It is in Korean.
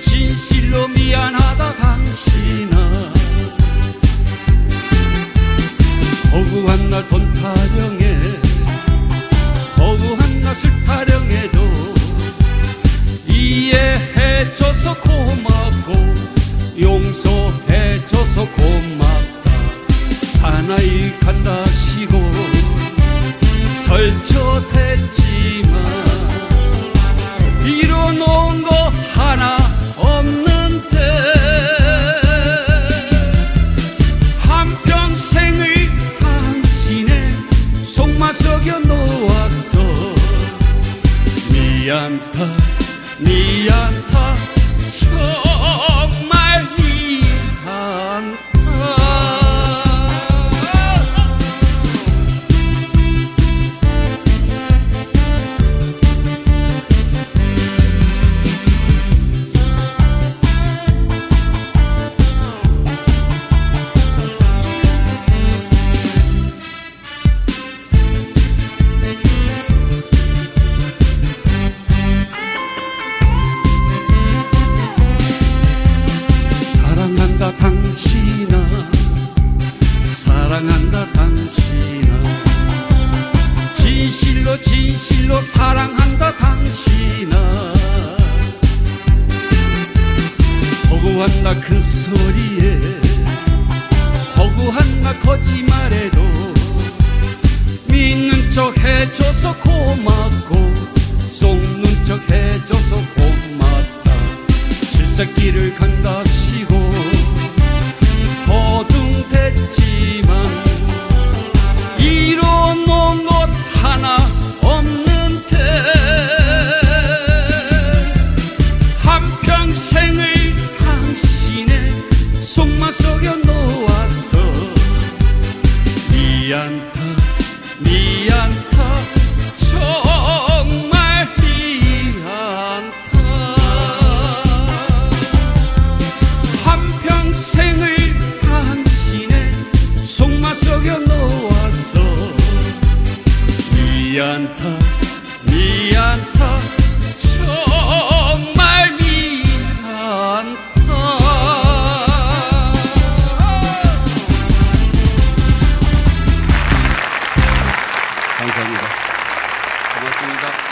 진실로 미안하다 당신아. 허구한 날돈 타령해 허구한 날술 타령해도 이해해줘서 고맙고 용서해줘서 고맙다. 사나이 간다시고 설쳐댔지만 이뤄놓은 거 하나 안다. 미안다 정 사랑한다 당신아 진실로 진실로 사랑한다 당신아 허구한 나 큰 소리에. 허구한 나 거짓말에도. 믿는 척 해줘서 고맙고 속는 척 해줘서 고맙다. 실새길을 간답 시고 미안다 미안다 정말 미안다 감사합니다. 고맙습니다